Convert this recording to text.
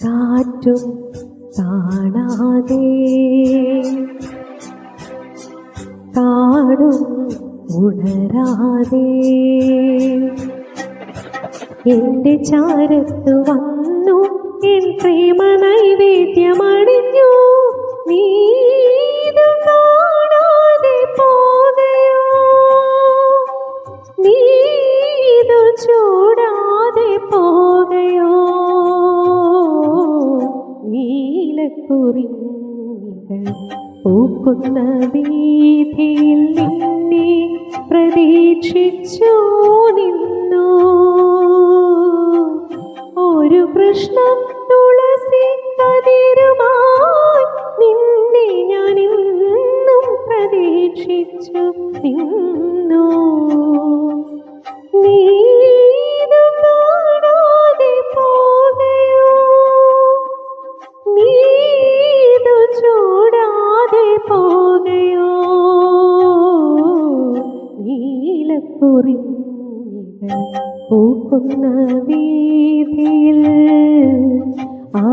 കാറ്റും കാണാതെ കാടും ഉണരാതെ എന്റെ ചാരത്ത് വന്നു എൻ പ്രേമ നൈവേദ്യമണിഞ്ഞു ചൂടാതെ പോകയോ? നീലക്കുറിഞ്ഞികൾ പൂക്കുന്ന വീതിയിൽ നിന്നെ പ്രതീക്ഷിച്ചു നിന്നു. ഒരു കൃഷ്ണ പ്രതീക്ഷിച്ചു നിന്നു. നീലക്കുറിഞ്ഞികൾ പൂക്കുന്ന വീതിയിൽ ആ